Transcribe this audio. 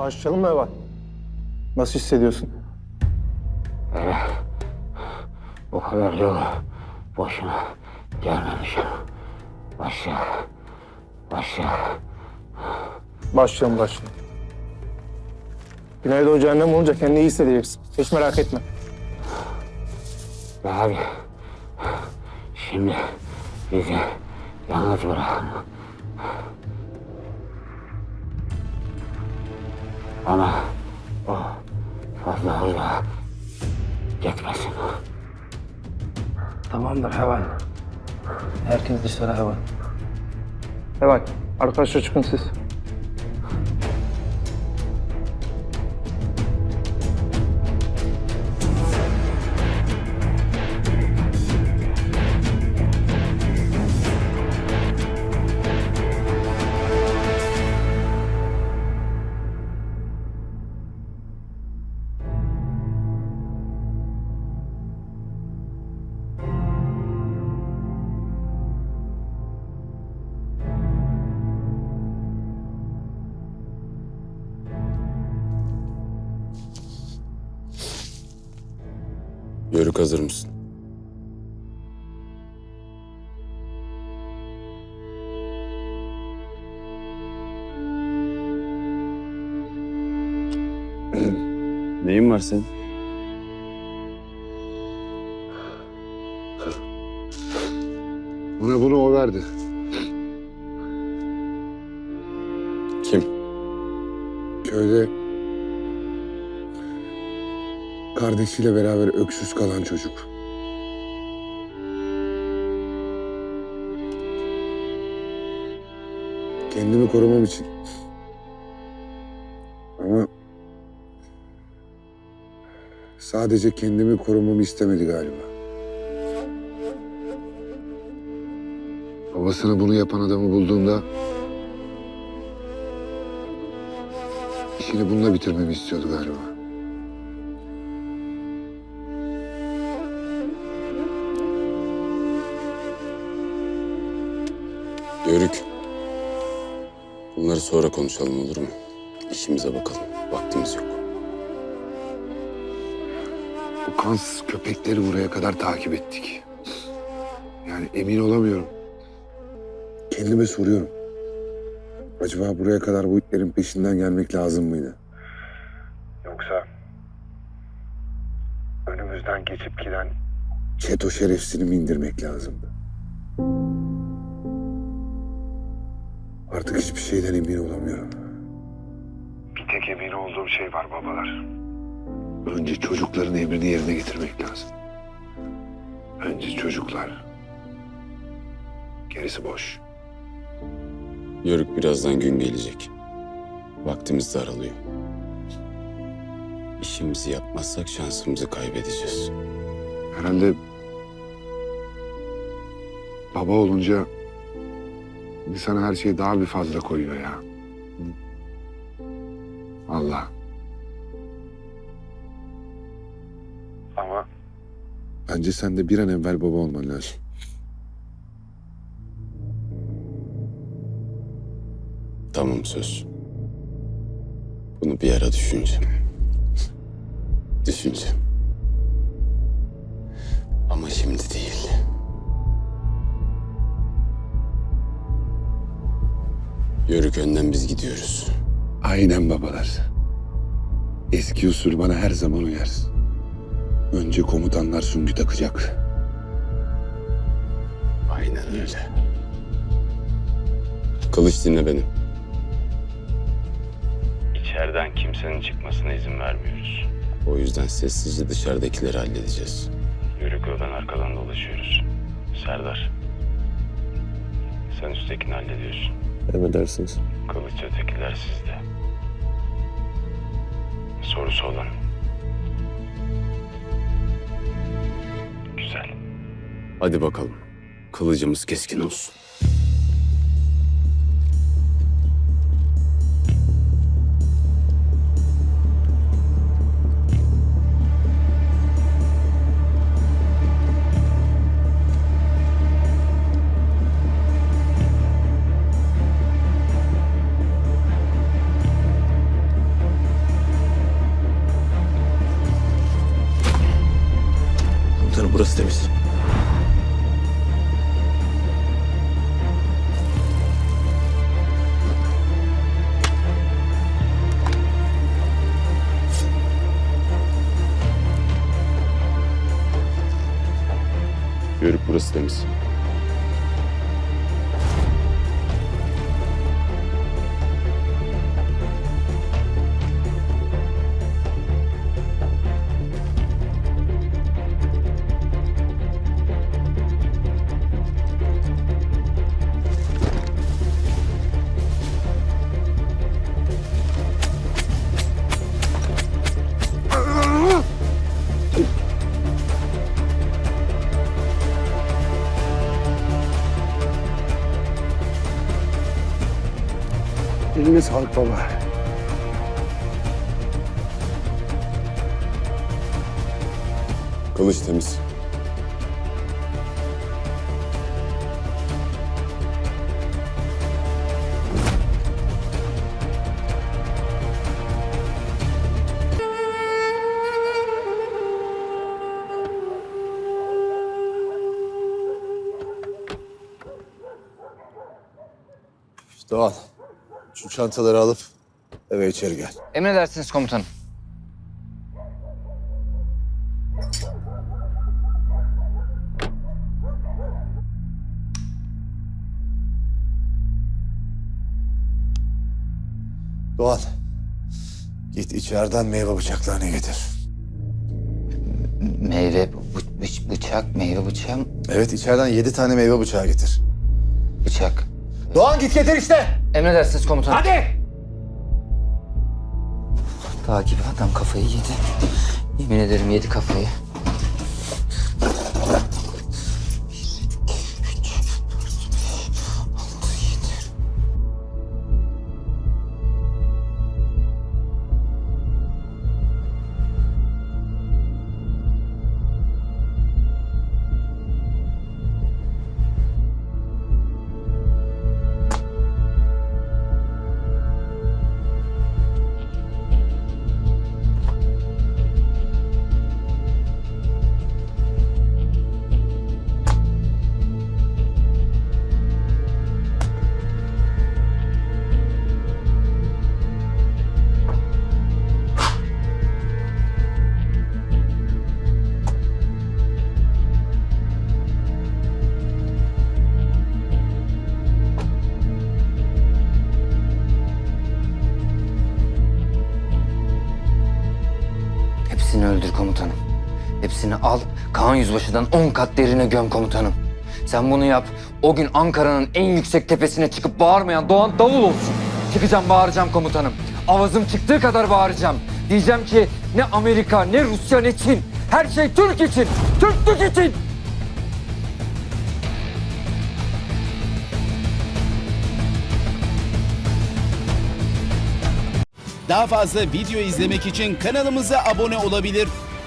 Başlayalım mı Eval? Nasıl hissediyorsun? Bu kadar yol boşuna gelmemişim. Başla. Başla. Başlayalım başlayalım. Güneydoğu cehennem olunca kendini iyi hissedeceksin. Hiç merak etme. Ve abi şimdi bizi yalnız bırakın. Ama o fazla hızla gitmesin. Tamamdır Heval. Herkes dışarı Heval. Eval, arkadaşlar çıkın siz. Yörük hazır mısın? Neyin var senin? Bana bunu o verdi. Kim? Köyde kardeşiyle beraber öksüz kalan çocuk. Kendimi korumam için. Ama sadece kendimi korumamı istemedi galiba. Babasına bunu yapan adamı bulduğumda işini bununla bitirmemi istiyordu galiba. Yörük. Bunları sonra konuşalım olur mu? İşimize bakalım. Vaktimiz yok. Bu kansız köpekleri buraya kadar takip ettik. Yani emin olamıyorum. Kendime soruyorum. Acaba buraya kadar bu itlerin peşinden gelmek lazım mıydı? Yoksa önümüzden geçip giden çeto şerefsini mi indirmek lazımdı? Artık hiçbir şeyden emin olamıyorum. Bir tek emin olduğum şey var babalar. Önce çocukların emrini yerine getirmek lazım. Önce çocuklar. Gerisi boş. Yörük birazdan gün gelecek. Vaktimiz daralıyor. İşimizi yapmazsak şansımızı kaybedeceğiz. Herhalde baba olunca insana her şey daha bir fazla koyuyor ya. Allah. Ama bence sen de bir an evvel baba olman lazım. Tamam söz. Bunu bir ara düşüneceğim. Düşüneceğim. Ama şimdi değil. Yörük önden biz gidiyoruz. Aynen babalar. Eski usul bana her zaman uyar. Önce komutanlar süngü takacak. Aynen öyle. Kılıç dinle beni. İçeriden kimsenin çıkmasına izin vermiyoruz. O yüzden sessizce dışarıdakileri halledeceğiz. Yörük ben arkadan dolaşıyoruz. Serdar. Sen üsttekini hallediyorsun. Emredersiniz. Kılıç ötekiler sizde. Sorusu olan. Güzel. Hadi bakalım. Kılıcımız keskin olsun. systems. Eline sağlık baba. Kılıç temiz. Doğan, şu çantaları alıp eve içeri gel. Emredersiniz komutanım. Doğan, git içeriden meyve bıçaklarını getir. Meyve bı- bı- bıçak, meyve bıçağı, Evet, içeriden yedi tane meyve bıçağı getir. bıçak. Doğan git getir işte! Emredersiniz komutanım. Hadi! Takibi adam kafayı yedi. Yemin ederim yedi kafayı. Al, Kaan Yüzbaşı'dan on kat derine göm komutanım. Sen bunu yap, o gün Ankara'nın en yüksek tepesine çıkıp bağırmayan Doğan davul olsun. Çıkacağım bağıracağım komutanım. Avazım çıktığı kadar bağıracağım. Diyeceğim ki ne Amerika, ne Rusya, ne Çin. Her şey Türk için, Türklük için. Daha fazla video izlemek için kanalımıza abone olabilir.